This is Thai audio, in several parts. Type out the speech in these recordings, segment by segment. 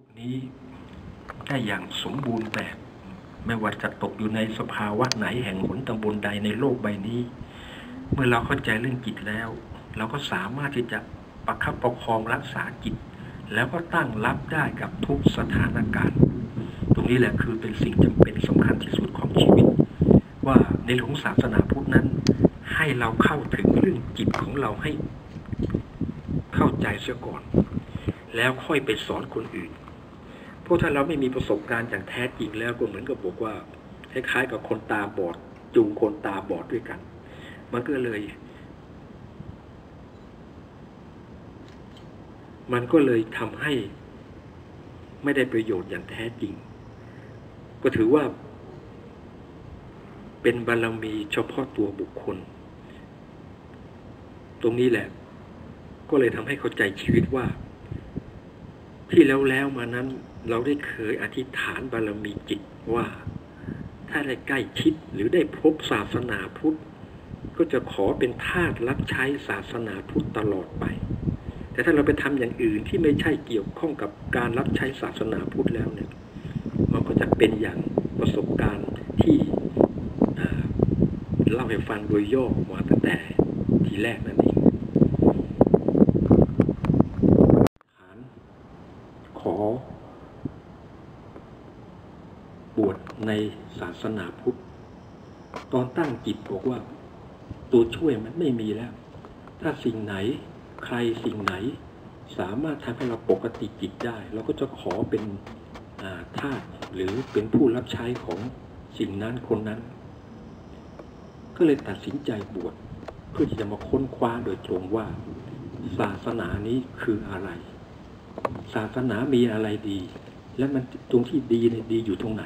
กนี้ได้อย่างสมบูรณ์แบบ ไม่ว่าจะตกอยู่ในสภาวะไหนแห่งหนตำบลใดในโลกใบนี้ เมื่อเราเข้าใจเรื่องจิตแล้ว เราก็สามารถที่จะประคับประคองรักษาจิต แล้วก็ตั้งรับได้กับทุกสถานการณ์ ตรงนี้แหละคือเป็นสิ่งจำเป็นสำคัญที่สุดของชีวิต ว่าในหลวงศาสนาพุทธนั้น ให้เราเข้าถึงเรื่องจิตของเราให้ เข้าใจเสียก่อน แล้วค่อยไปสอนคนอื่น พราะถ้าเราไม่มีประสบการณ์อย่างแท้จริงแล้วก็เหมือนกับบอกว่าคล้ายๆกับคนตาบอด จูงคนตาบอดด้วยกัน มันก็เลย มันก็เลยทำให้ ไม่ได้ประโยชน์อย่างแท้จริง ก็ถือว่า เป็นบารรมีเฉพาะตัวบุคคล ตรงนี้แหละ ก็เลยทำให้เข้าใจชีวิตว่า ที่แล้วแล้วมานั้น เราได้เคยอธิษฐานบารมีจิตว่า ถ้าได้ใกล้ชิดหรือได้พบศาสนาพุทธ ก็จะขอเป็นทาสรับใช้ศาสนาพุทธตลอดไป แต่ถ้าเราไปทำอย่างอื่นที่ไม่ใช่เกี่ยวข้องกับการรับใช้ศาสนาพุทธแล้วเนี่ยมันก็จะเป็นอย่างประสบการณ์ที่เล่าให้ฟังโดยย่อมาตั้งแต่ทีแรกนั่นเองฐานขอ บวชใน ศาสนาพุทธตอนตั้งจิตบอกว่า ตัวช่วยมันไม่มีแล้ว ถ้าสิ่งไหนใครสิ่งไหน สามารถทำให้เราปกติจิตได้ เราก็จะขอเป็นาทาสหรือเป็นผู้รับใช้ของสิ่งนั้นคนนั้น ก็เลยตัดสินใจบวชเพื่อที่จะมาค้นคว้าโดยตรงว่า ศาสนานี้คืออะไร ศาสนามีอะไรดี และมันตรงที่ดีเนี่ยดีอยู่ตรงไหน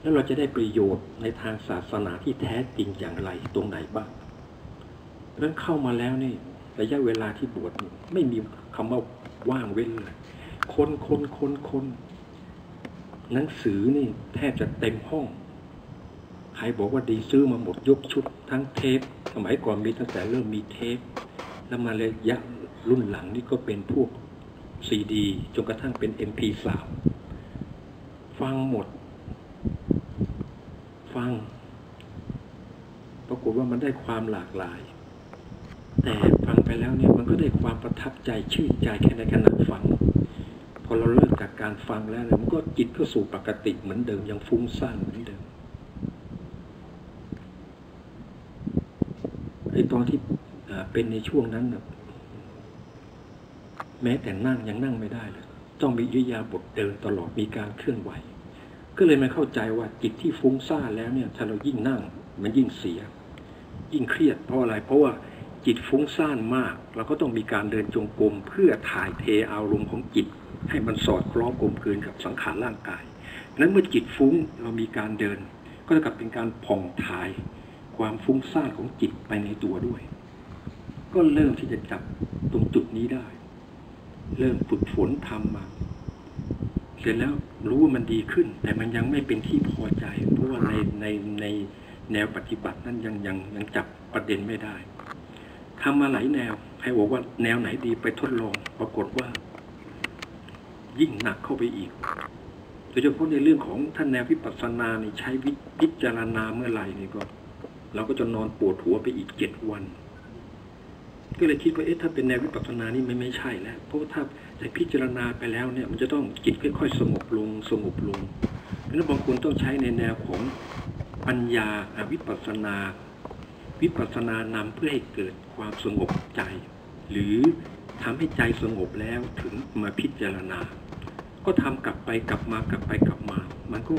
แล้วเราจะได้ประโยชน์ในทางศาสนาที่แท้จริงอย่างไรตรงไหนบ้างดังนั้นเข้ามาแล้วนี่ระยะเวลาที่บวชไม่มีคำว่าว่างเว้นเลยคนคนคนคนหนังสือนี่แทบจะเต็มห้อง ใครบอกว่าดีซื้อมาหมดยกชุด ทั้งเทปสมัยก่อนมีตั้งแต่เริ่มมีเทป แล้วมาเลยยะรุ่นหลังนี่ก็เป็นพวกซีดีจนกระทั่งเป็น MP3 ฟังหมด ฟัง ปรากฏว่ามันได้ความหลากหลาย แต่ฟังไปแล้วเนี่ยมันก็ได้ความประทับใจชื่นใจแค่ในขณะฟัง พอเราเลิกจากการฟังแล้วเนี่ยมันก็จิตก็สู่ปกติเหมือนเดิมยังฟุ้งซ่านเหมือนเดิมไอ้ตอนที่เป็นในช่วงนั้นน่ะแม้แต่นั่งยังนั่งไม่ได้เลย ต้องมีอิริยาบถเดินตลอดมีการเคลื่อนไหว ก็เลยไม่เข้าใจว่าจิตที่ฟุ้งซ่านแล้วเนี่ยถ้าเรายิ่งนั่ง มันยิ่งเสีย ยิ่งเครียดเพราะอะไร เพราะว่าจิตฟุ้งซ่านมาก เราก็ต้องมีการเดินจงกรมเพื่อถ่ายเทอารมณ์ของจิต ให้มันสอดคล้องกลมกลืนกับสังขารร่างกายนั้นเมื่อจิตฟุ้งเรามีการเดิน ก็เท่ากับเป็นการผ่องถ่ายความฟุ้งซ่านของจิตไปในตัวด้วย ก็เริ่มที่จะจับตรงจุดนี้ได้ เริ่มฝึกฝนทำมา เสร็จแล้วรู้ว่ามันดีขึ้น แต่มันยังไม่เป็นที่พอใจ เพราะว่าในในในแนวปฏิบัตินั้นยังยังยังจับประเด็นไม่ได้ทำมาหลายแนวใครบอกว่าแนวไหนดีไปทดลอง ปรากฏว่า ยิ่งหนักเข้าไปอีกโดยเฉพาะในเรื่องของท่านแนววิปัสสนาในใช้วิพิจารณาเมื่อไหร่นี่ก็เราก็จะนอนปวดหัวไปอีกเจ็ดวัน ก็เลยคิดว่าเอ๊ะถ้าเป็นแนววิปัสสนานี่ไม่ไม่ใช่แล้วเพราะว่าถ้า แต่พิจารณาไปแล้วเนี่ยมันจะต้องจิตค่อยๆสงบลงสงบลงเพราะนั้นบางคนต้องใช้ในแนวของปัญญาอวิปัสนา วิปัสนานำเพื่อให้เกิดความสงบใจ หรือทำให้ใจสงบแล้วถึงมาพิจารณา ก็ทำกลับไปกลับมากลับไปกลับมา มันก็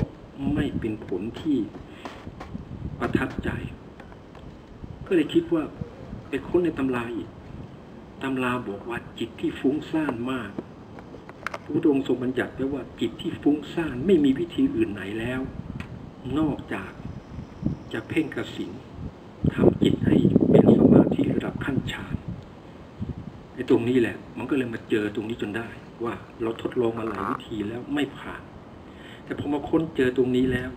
ไม่เป็นผลที่ประทับใจ ก็เลยคิดว่าไปค้นในตำราอีกตำราบอกว่า จิตที่ฟุ้งซ่านมากพระพุทธองค์ทรงบัญญัติไว้ว่าจิตที่ฟุ้งซ่านไม่มีวิธีอื่นไหนแล้ว นอกจากจะเพ่งกสินทำจิตให้เป็นสมาธิระดับขั้นฌานไอ้ตรงนี้แหละ มันก็เลยมาเจอตรงนี้จนได้ ว่าเราทดลองมาหลายวิธีแล้วไม่ผ่าน แต่พอมาค้นเจอตรงนี้แล้ว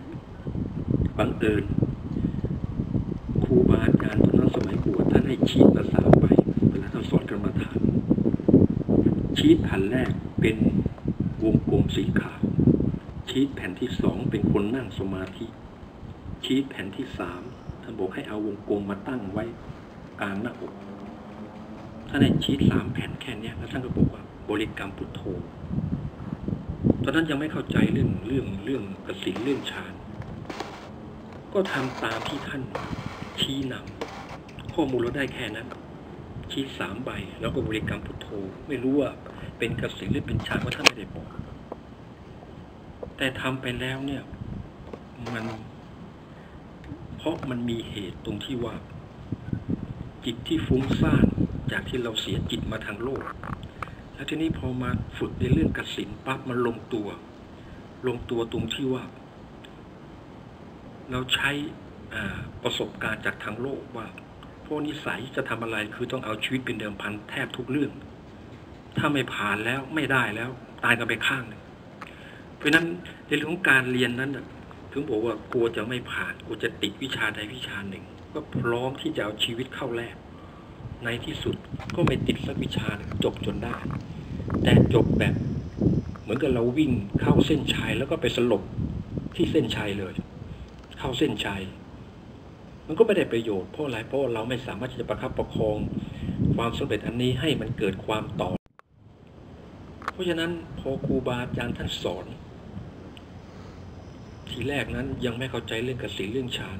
บังเอิญครูบาอาจารย์ ชีตแผ่นแรกเป็นวงกลมสีขาว ชีตแผ่นที่สองเป็นคนนั่งสมาธิ ชีตแผ่นที่สามท่านบอกให้เอาวงกลมมาตั้งไว้กลางหน้าอกท่านให้ชีตสามแผ่นแค่เนี้ยแล้วท่านก็บอกว่าบริกรรมพุทโธตอนนั้นยังไม่เข้าใจเรื่องเรื่องเรื่องกสินเรื่องฌานก็ทำตามที่ท่านชี้นำข้อมูลเราได้แค่นั้นชี้สามใบแล้วก็บริกรรมพุทโธ ไม่รู้ว่า เป็นกสินหรือเป็นฌานว่าท่านไม่ได้บอก แต่ทำไปแล้วเนี่ย มัน เพราะมันมีเหตุตรงที่ว่า จิตที่ฟุ้งซ่านจากที่เราเสียจิตมาทางโลก แล้วทีนี้พอมาฝึกในเรื่องกสินปั๊บมันลงตัว ลงตัวตรงที่ว่า เราใช้ประสบการณ์จากทางโลกว่าพวกนิสัยจะทำอะไรคือต้องเอาชีวิตเป็นเดิมพันแทบทุกเรื่อง ถ้าไม่ผ่านแล้วไม่ได้แล้ว ตายกันไปข้างหนึ่งเพราะฉะนั้นในเรื่องของการเรียนนั้นถึงบอกว่ากลัวจะไม่ผ่านกลัวจะติดวิชาใดวิชาหนึ่ง ก็พร้อมที่จะเอาชีวิตเข้าแลกในที่สุดก็ไม่ติดสักวิชาจบจนได้ แต่จบแบบ เหมือนกับเราวิ่งเข้าเส้นชัยแล้วก็ไปสลบที่เส้นชัยเลย เข้าเส้นชัย มันก็ไม่ได้ประโยชน์เพราะอะไรเพราะเราไม่สามารถที่จะประคับประคอง ความสำเร็จอันนี้ให้มันเกิดความต่อ เพราะฉะนั้นพอครูบาอาจารย์ท่านสอน ทีแรกนั้นยังไม่เข้าใจเรื่องกสิเรื่องฌาน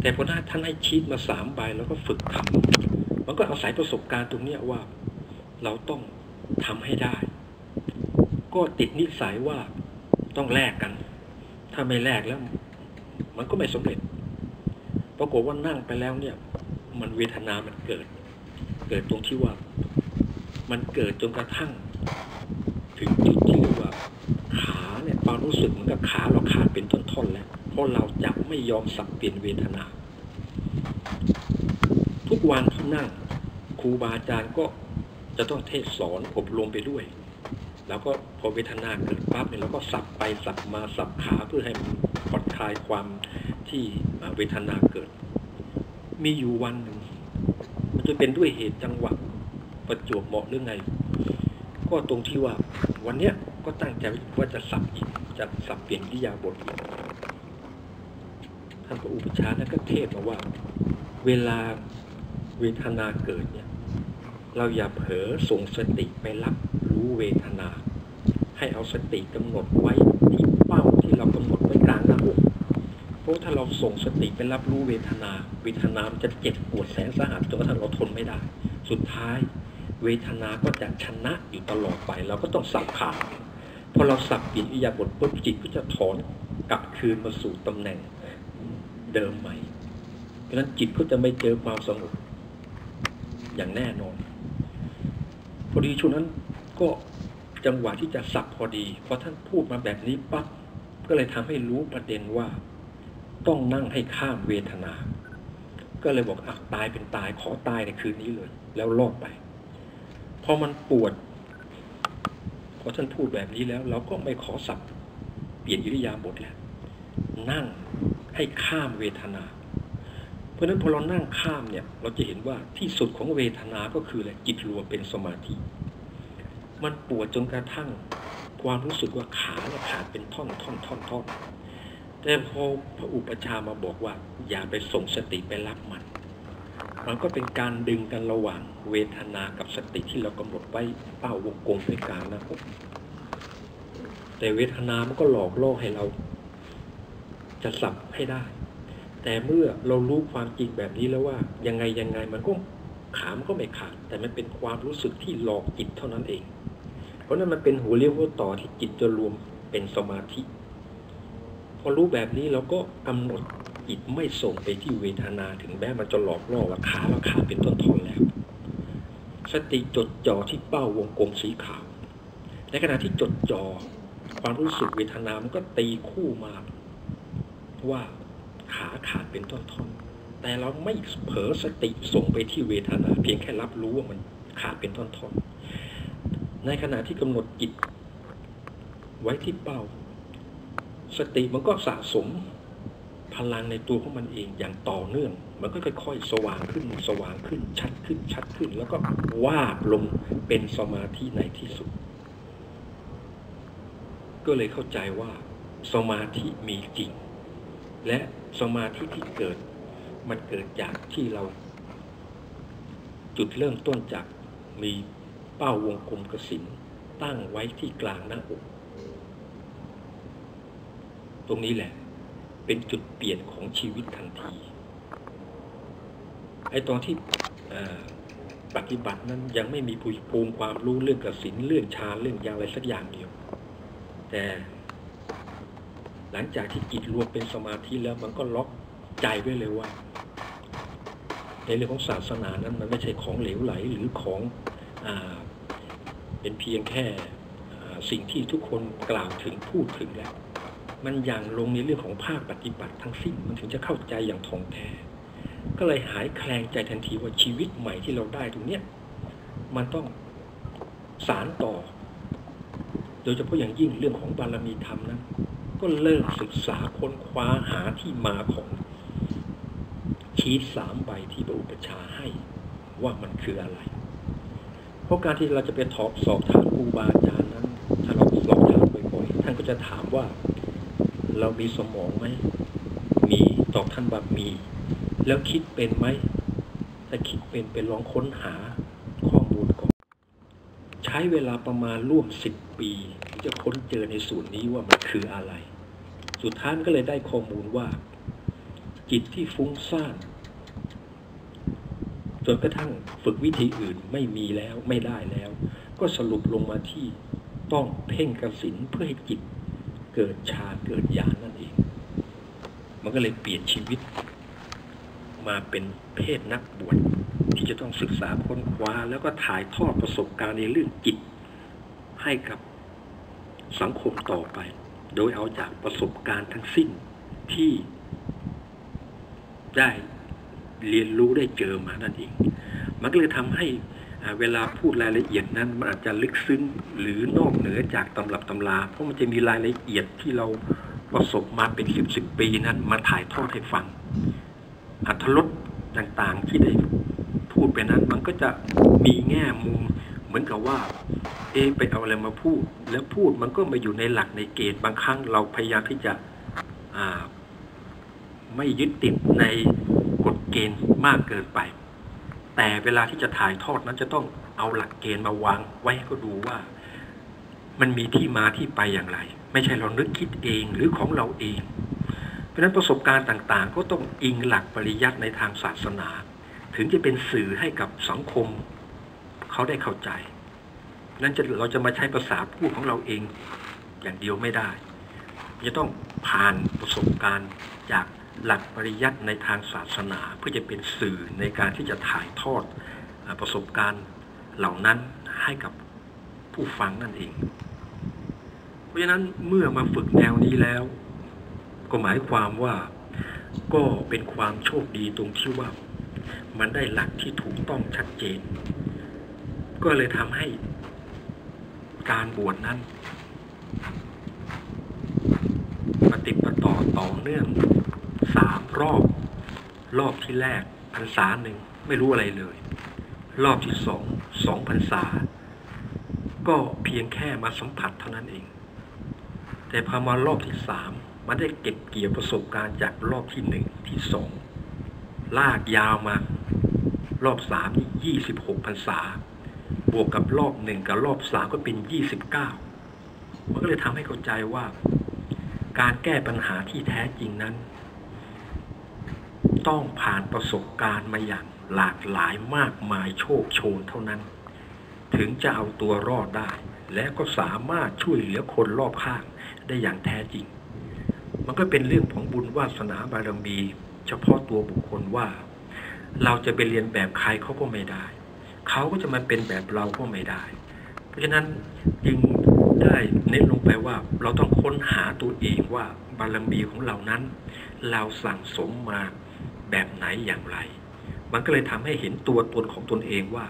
แต่พอท่านให้ชีตมาสามใบแล้วก็ฝึกทำมันก็อาศัยประสบการณ์ตรงเนี้ว่า เราต้องทำให้ได้ ก็ติดนิสัยว่าต้องแลกกัน ถ้าไม่แลกแล้ว มันก็ไม่สำเร็จปรากฏว่านั่งไปแล้วเนี่ย มันเวทนามันเกิด เกิดตรงที่ว่า มันเกิดจนกระทั่ง ถึงจุดที่เรียกว่าขาเนี่ยความรู้สึกเหมือนกับขาเราขาดเป็นท่อนๆแล้วเพราะเราจะไม่ยอมสับเปลี่ยนเวทนา ทุกวันที่นั่งครูบาอาจารย์ก็จะต้องเทศสอนอบรมไปด้วย แล้วก็พอเวทนาเกิดปั๊บเนี่ยเราก็สับไปสับมาสับขาเพื่อให้มันผ่อนคลายความที่เวทนาเกิด มีอยู่วันหนึ่งมันจะเป็นด้วยเหตุจังหวะประจวบเหมาะหรือไง ก็ตรงที่ว่าวันเนี้ยก็ตั้งใจว่าจะสับอีกจะสับเปลี่ยนกิริยาบทอีกท่านพระอุปชานั้นก็เทศมาว่า เวลาเวทนาเกิดเนี่ย เราอย่าเผลอส่งสติไปรับรู้เวทนา ให้เอาสติกำหนดไว้ที่เป้าที่เรากำหนดไว้กลางหน้าอกเพราะถ้าเราส่งสติไปรับรู้เวทนา เวทนามันจะเจ็บปวดแสนสาหัสจนกระทั่งเราทนไม่ได้ สุดท้าย เวทนาก็จะชนะอยู่ตลอดไป เราก็ต้องสับขาพอเราสับเปลี่ยนอิริยาบถปุ๊บจิตก็จะถอนกลับคืนมาสู่ตำแหน่งเดิมใหม่เพราะฉะนั้นจิตก็จะไม่เจอความสงบอย่างแน่นอน พอดีช่วงนั้นก็จังหวะที่จะสับพอดีพอท่านพูดมาแบบนี้ปั๊บก็เลยทำให้รู้ประเด็นว่า ต้องนั่งให้ข้ามเวทนา ก็เลยบอกอะตายเป็นตายขอตายในคืนนี้เลย แล้วรอดไป อมันปวด พอท่านพูดแบบนี้แล้ว เราก็ไม่ขอสับเปลี่ยนอิริยาบถแล้ว นั่งให้ข้ามเวทนา เพราะฉะนั้นพอเรานั่งข้ามเนี่ย เราจะเห็นว่าที่สุดของเวทนาก็คืออะไรจิตรวมเป็นสมาธิ มันปวดจนกระทั่ง ความรู้สึกว่าขาเนี่ยขาดเป็นท่อนท่อนท่อนท่อนแต่พอพระอุปชามาบอกว่า อย่าไปส่งสติไปรับมัน มันก็เป็นการดึงกันระหว่างเวทนากับสติที่เรากำหนดไว้เป้าวงกลมไว้กลางหนะครับแต่เวทนามันก็หลอกล่อให้เรา จะสับให้ได้ แต่เมื่อเรารู้ความจริงแบบนี้แล้วว่า ยังไงยังไงมันก็ขามนก็ไม่ขาด แต่มันเป็นความรู้สึกที่หลอกจิตเท่านั้นเอง เพราะนั้นมันเป็นหัวเลี้ยวหัวต่อที่จิตจะรวมเป็นสมาธิ พอรู้แบบนี้เราก็กำหนด จิตไม่ส่งไปที่เวทนาถึงแม้มันจะหลอกล่อว่าขาเราขาเป็นต้นทอนแล้ว สติจดจ่อที่เป้าวงกลมสีขาวในขณะที่จดจ่อความรู้สึกเวทนา มันก็ตีคู่มา ว่าขาขาดเป็นต้นทอนแต่เราไม่เผลอสติส่งไปที่เวทนา เพียงแค่รับรู้ว่ามันขาดเป็นต้นทอนในขณะที่กำหนดจิตไว้ที่เป้า สติมันก็สะสม พลังในตัวของมันเองอย่างต่อเนื่อง มันก็ค่อยๆ สว่างขึ้นสว่างขึ้นชัดขึ้นชัดขึ้น แล้วก็วาบลงเป็นสมาธิในที่สุด ก็เลยเข้าใจว่า สมาธิมีจริง และสมาธิที่เกิด มันเกิดจากที่เรา จุดเริ่มต้นจากมีเป้าวงกลมกสินตั้งไว้ที่กลางหน้าอก ตรงนี้แหละ เป็นจุดเปลี่ยนของชีวิตทันที ไอ้ตอนที่ปฏิบัตินั้นยังไม่มีภูมิความรู้เรื่องกสินเรื่องชาเรื่องยาอะไรสักอย่างเดียว แต่หลังจากที่จิตรวมเป็นสมาธิแล้วมันก็ล็อกใจไว้เลยว่า ในเรื่องของศาสนานั้นมันไม่ใช่ของเหลวไหลหรือของอเป็นเพียงแค่สิ่งที่ทุกคนกล่าวถึงพูดถึงแล้ว มันอย่างลงในเรื่องของภาคปฏิบัติทั้งสิ้นมันถึงจะเข้าใจอย่างท่องแท้ ก็เลยหายแคลงใจทันทีว่าชีวิตใหม่ที่เราได้ตรงเนี้ยมันต้องสารต่อ โดยเฉพาะอย่างยิ่งเรื่องของบารมีธรรมนั้นก็เริ่มศึกษาค้นคว้าหาที่มาของชีตสามใบที่พระอุปชาให้ว่ามันคืออะไร เพราะการที่เราจะไปทอบสอบถามครูบาอาจารย์นั้น ถ้าเราสอบถามบ่อยๆท่านก็จะถามว่า เรามีสมองไหม มีตอบท่านแบบมี แล้วคิดเป็นไหม ถ้าคิดเป็นไปลองค้นหาข้อมูลก่อน ใช้เวลาประมาณร่วมสิบปีที่จะค้นเจอในส่วนนี้ว่ามันคืออะไร สุดท้ายก็เลยได้ข้อมูลว่า จิตที่ฟุ้งซ่านจนกระทั่งฝึกวิธีอื่นไม่มีแล้วไม่ได้แล้ว ก็สรุปลงมาที่ต้องเพ่งกระสินเพื่อให้จิต เกิดชาเกิดญาณนั่นเอง มันก็เลยเปลี่ยนชีวิต มาเป็นเพศนักบวชที่จะต้องศึกษาค้นคว้า แล้วก็ถ่ายทอดประสบการณ์ในเรื่องจิต ให้กับสังคมต่อไป โดยเอาจากประสบการณ์ทั้งสิ้นที่ได้เรียนรู้ได้เจอมานั่นเอง มันก็เลยทำให้ เวลาพูดรายละเอียดนั้นมันอาจจะลึกซึ้งหรือนอกเหนือจากตำรับตำรา เพราะมันจะมีรายละเอียดที่เราประสบมาเป็นสิบสิบปีนั้นมาถ่ายทอดให้ฟังอัธรสต่างๆที่ได้พูดไปนั้น มันก็จะมีแง่มุมเหมือนกับว่า เอไปเอาอะไรมาพูด แล้วพูดมันก็มาอยู่ในหลักในเกณฑ์บางครั้งเราพยายามที่จะไม่ยึดติดในกฎเกณฑ์มากเกินไป แต่เวลาที่จะถ่ายทอดนั้นจะต้องเอาหลักเกณฑ์มาวางไว้ให้เขาดูว่า มันมีที่มาที่ไปอย่างไร ไม่ใช่เรานึกคิดเองหรือของเราเอง เพราะนั้นประสบการณ์ต่างๆ ก็ต้องอิงหลักปริยัติในทางศาสนา ถึงจะเป็นสื่อให้กับสังคมเขาได้เข้าใจนั้นจะเราจะมาใช้ภาษาพูดของเราเองอย่างเดียวไม่ได้ จะต้องผ่านประสบการณ์จาก หลักปริยัติในทางศาสนาเพื่อจะเป็นสื่อในการที่จะถ่ายทอดประสบการณ์เหล่านั้นให้กับผู้ฟังนั่นเอง เพราะฉะนั้นเมื่อมาฝึกแนวนี้แล้ว ก็หมายความว่าก็เป็นความโชคดีตรงที่ว่า มันได้หลักที่ถูกต้องชัดเจน ก็เลยทำให้การบวชนั้นปฏิปต่อต่อเนื่อง สามรอบ รอบที่แรกพรรษาหนึ่งไม่รู้อะไรเลย รอบที่สองสองพรรษา ก็เพียงแค่มาสัมผัสเท่านั้นเอง แต่พอมารอบที่สามมันได้เก็บเกี่ยวประสบการณ์จากรอบที่หนึ่งที่สองลากยาวมารอบสามนี่ยี่สิบหกพรรษา บวกกับรอบหนึ่งกับรอบสามก็เป็นยี่สิบเก้ามันก็เลยทำให้เข้าใจว่า การแก้ปัญหาที่แท้จริงนั้น ต้องผ่านประสบการณ์มาอย่างหลากหลายมากมายโชคโชนเท่านั้น ถึงจะเอาตัวรอดได้ และก็สามารถช่วยเหลือคนรอบข้างได้อย่างแท้จริง มันก็เป็นเรื่องของบุญวาสนาบารมี เฉพาะตัวบุคคลว่า เราจะไปเรียนแบบใครเขาก็ไม่ได้ เขาก็จะมาเป็นแบบเราก็ไม่ได้ เพราะฉะนั้นจึงได้เน้นลงไปว่าเราต้องค้นหาตัวเองว่าบารมีของเรานั้น เราสั่งสมมา แบบไหนอย่างไร มันก็เลยทำให้เห็นตัวตนของตนเองว่า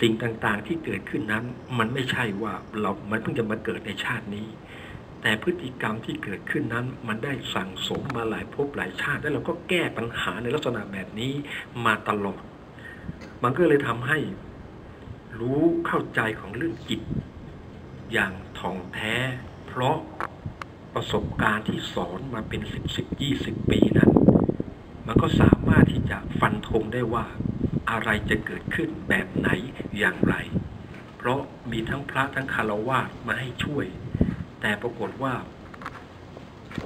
สิ่งต่างๆที่เกิดขึ้นนั้น มันไม่ใช่ว่าเรามันเพิ่งจะมาเกิดในชาตินี้ แต่พฤติกรรมที่เกิดขึ้นนั้น มันได้สั่งสมมาหลายภพหลายชาติ แล้วเราก็แก้ปัญหาในลักษณะแบบนี้มาตลอด มันก็เลยทำให้รู้เข้าใจของเรื่องจิต อย่างท่องแท้ เพราะประสบการณ์ที่สอนมาเป็นสิบสิบยี่สิบปีนั้น มันก็สามารถที่จะฟันธงได้ว่าอะไรจะเกิดขึ้นแบบไหนอย่างไร เพราะมีทั้งพระทั้งคารวะมาให้ช่วย แต่ปรากฏว่า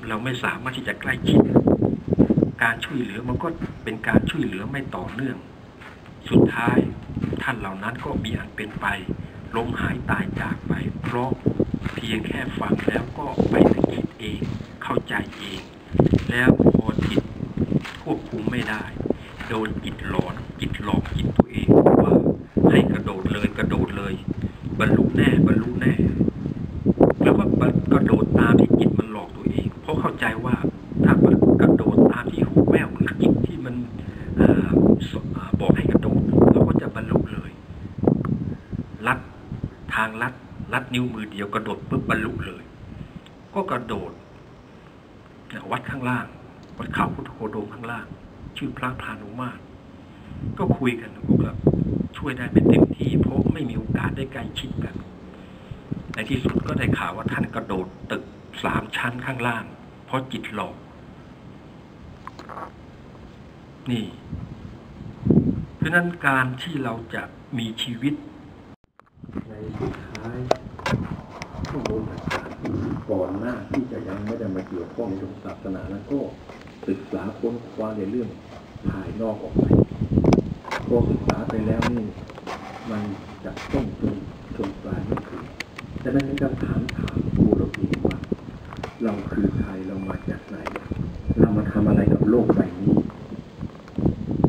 เราไม่สามารถที่จะใกล้ชิด การช่วยเหลือมันก็เป็นการช่วยเหลือไม่ต่อเนื่อง สุดท้ายท่านเหล่านั้นก็มีอันเป็นไปล้มหายตายจากไป เพราะเพียงแค่ฟังแล้วก็ไปสะกิดเอง เข้าใจเอง แล้วพอจิต ควบคุมไม่ได้ โดนจิตหลอนจิตหลอกจิตตัวเองว่าให้กระโดดเลยกระโดดเลย บรรลุแน่บรรลุแน่ แล้วก็กระโดดตามที่จิตมันหลอกตัวเอง เพราะเข้าใจว่าถ้ากระโดดตามที่หูแววหรือจิตที่มันอบอกให้กระโดดเราก็จะบรรลุเลยลัดทางลัดลัดนิ้วมือเดียวกระโดดปุ๊บบรรลุเลย ก็กระโดดวัดข้างล่าง วัดเขาพุทธโคดมข้างล่าง ชื่อพระพานุมาตรก็คุยกันบอกว่าช่วยได้เป็นเต็มที่ เพราะไม่มีโอกาสได้ใกล้ชิดกันในที่สุดก็ได้ข่าวว่าท่านกระโดดตึกสามชั้นข้างล่าง เพราะจิตหลอกนี่ เพราะนั้นการที่เราจะมีชีวิต ในสุดท้ายข้อมูลต่างๆก่อนหน้าที่จะยังไม่ได้มาเกี่ยวข้องในศาสนานั้นก็ ศึกษาค้นคว้าในเรื่องภายนอกออกไปพอศึกษาไปแล้วนี่ มันจะต้องจนจนปลายไม่ถึงดังนั้นก็ถามถามตัวเราเองว่า เราคือใครเรามาจากไหน เรามาทำอะไรกับโลกใบนี้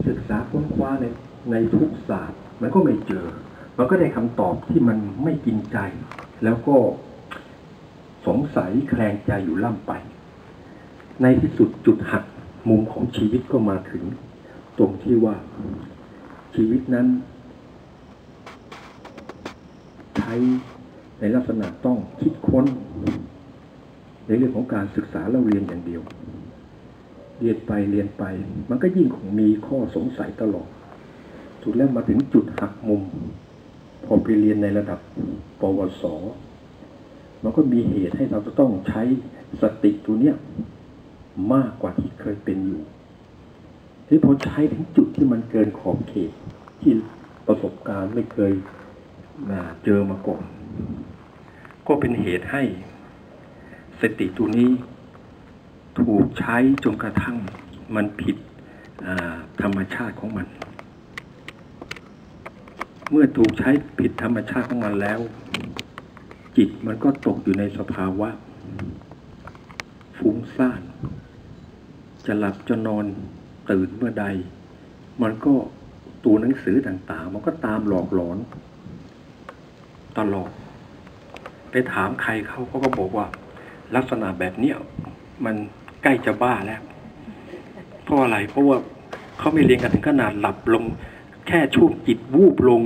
ศึกษาค้นคว้าในในทุกศาสตร์ มันก็ไม่เจอ มันก็ได้คำตอบที่มันไม่กินใจ แล้วก็สงสัยแคลงใจอยู่ล่ำไป ในที่สุดจุดหัก มุมของชีวิตก็มาถึง ตรงที่ว่าชีวิตนั้น ใช้ในลักษณะต้องคิดค้น ในเรื่องของการศึกษาและเรียนอย่างเดียว เรียนไปเรียนไป มันก็ยิ่งคงมีข้อสงสัยตลอดสุดแล้วมาถึงจุดหักมุม พอไปเรียนในระดับปวสมันก็มีเหตุให้เราจะต้องใช้สติตัวเนี้ย มากกว่าที่เคยเป็นอยู่ที่พอใช้ถึงจุดที่มันเกินขอบเขตที่ประสบการณ์ไม่เคยเจอมาก่อน ก็เป็นเหตุให้ สติตัวนี้ ถูกใช้จนกระทั่งมันผิดธรรมชาติของมัน เมื่อถูกใช้ผิดธรรมชาติของมันแล้ว จิตมันก็ตกอยู่ในสภาวะ ฟุ้งซ่าน จะหลับจะนอนตื่นเมื่อใด มันก็ตัวหนังสือต่างๆ มันก็ตามหลอกหลอน ตลอด ไปถามใครเขาเขาก็บอกว่า ลักษณะแบบเนี้ยมันใกล้จะบ้าแล้ว เพราะอะไร เพราะว่าเขาไม่เรียนกันถึงขนาดหลับลง แค่ช่วงจิตวูบลง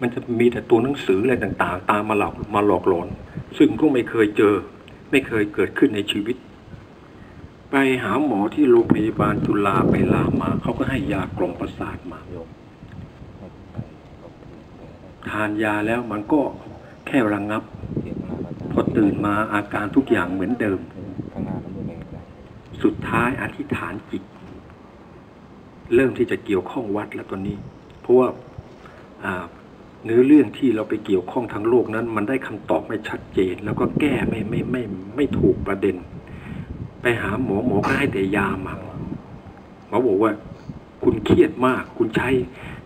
มันจะมีแต่ตัวหนังสืออะไรต่าง ๆ ตามมาหลอกมาหลอกหลอน ซึ่งก็ไม่เคยเจอ ไม่เคยเกิดขึ้นในชีวิต ไปหาหมอที่โรงพยาบาลจุฬาไปลามา เขาก็ให้ยากล่อมประสาทมาทานยาแล้วมันก็แค่ระงับ พอตื่นมาอาการทุกอย่างเหมือนเดิม สุดท้ายอธิษฐานจิต เริ่มที่จะเกี่ยวข้องวัดแล้วตอนนี้ เพราะว่าเนื้อเรื่องที่เราไปเกี่ยวข้องทางโลกนั้น มันได้คำตอบไม่ชัดเจน แล้วก็แก้ไม่ไม่ไม่ไม่ไม่ถูกประเด็น ไปหาหมอหมอก็ให้แต่ยามาหมอบอกว่า คุณเครียดมาก คุณใช้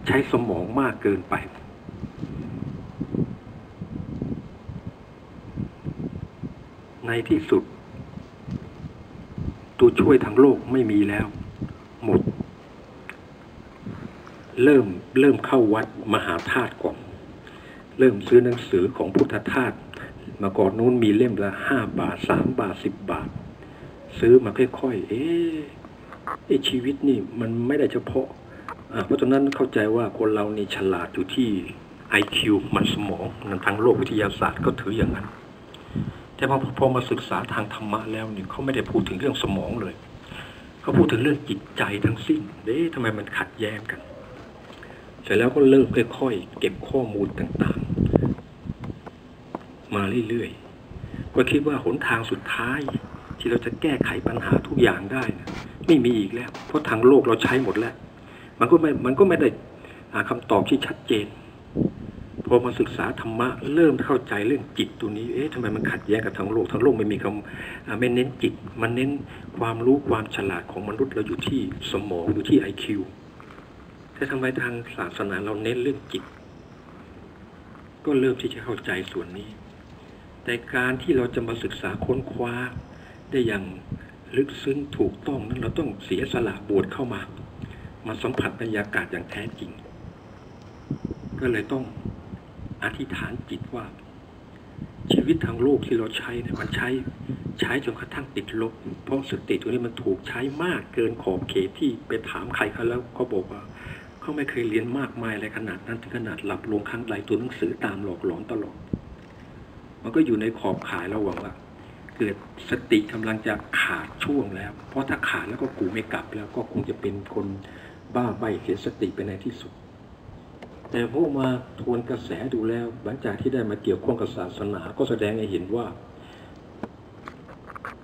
ใช้สมองมากเกินไป ในที่สุด ตัวช่วยทางโลกไม่มีแล้ว หมด เริ่มเริ่มเข้าวัดมหาธาตุก่อนเริ่มซื้อหนังสือของพุทธทาสมาก่อนนู้นมีเล่มละห้าบาทสามบาทสิบบาท ซื้อมาค่อยๆ เอ๊ะไอชีวิตนี่มันไม่ได้เฉพาะเพราะฉะนั้นเข้าใจว่าคนเรานี่ฉลาดอยู่ที่ IQ มันสมองมันทางโลกวิทยาศาสตร์ก็ถืออย่างนั้น แต่พอพอมาศึกษาทางธรรมะแล้วเนี่ยเขาไม่ได้พูดถึงเรื่องสมองเลย เขาพูดถึงเรื่องจิตใจทั้งสิ้นเอ๊ะทำไมมันขัดแย้งกัน เสร็จแล้วก็เริ่มค่อยๆ เก็บข้อมูลต่างๆ มาเรื่อยๆก็คิดว่าหนทางสุดท้าย ที่เราจะแก้ไขปัญหาทุกอย่างได้นะไม่มีอีกแล้ว เพราะทางโลกเราใช้หมดแล้ว มันก็ไม่มันก็ไม่ได้หาคำตอบที่ชัดเจนพอมาศึกษาธรรมะเริ่มเข้าใจเรื่องจิตตัวนี้ เอ๊ะทำไมมันขัดแย้งกับทางโลกทางโลกไม่มีคำไม่เน้นจิต มันเน้นความรู้ความฉลาดของมนุษย์เราอยู่ที่สมองอยู่ที่ไอคิวแต่ทำไมทางศาสนาเราเน้นเรื่องจิต ก็เริ่มที่จะเข้าใจส่วนนี้ แต่การที่เราจะมาศึกษาค้นคว้า ได้อย่างลึกซึ้งถูกต้องนั้นเราต้องเสียสละบวชเข้ามา มาสัมผัสบรรยากาศอย่างแท้จริง ก็เลยต้องอธิษฐานจิตว่า ชีวิตทางโลกที่เราใช้เนี่ยมันใช้ใช้จนกระทั่งติดลบ เพราะสติตัวนี้มันถูกใช้มากเกินขอบเขตที่ไปถามใครเขาแล้วเขาบอกว่าเขาไม่เคยเรียนมากมายอะไรขนาดนั้นถึงขนาดหลับลงครั้งใดตัวหนังสือตามหลอกหลอนตลอดมันก็อยู่ในขอบข่ายระหว่างว่า เกิดสติกำลังจะขาดช่วงแล้ว เพราะถ้าขาดแล้วก็กูไม่กลับแล้วก็คงจะเป็นคนบ้าใบเสียสติไปในที่สุด แต่พวกมาทวนกระแสดูแล้ว หลังจากที่ได้มาเกี่ยวข้องกับศาสนาก็แสดงให้เห็นว่า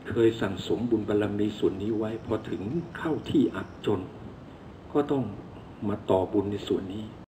เคยสั่งสมบุญบารรมีส่วนนี้ไว้พอถึงเข้าที่อับจน ก็ต้องมาต่อบุญในส่วนนี้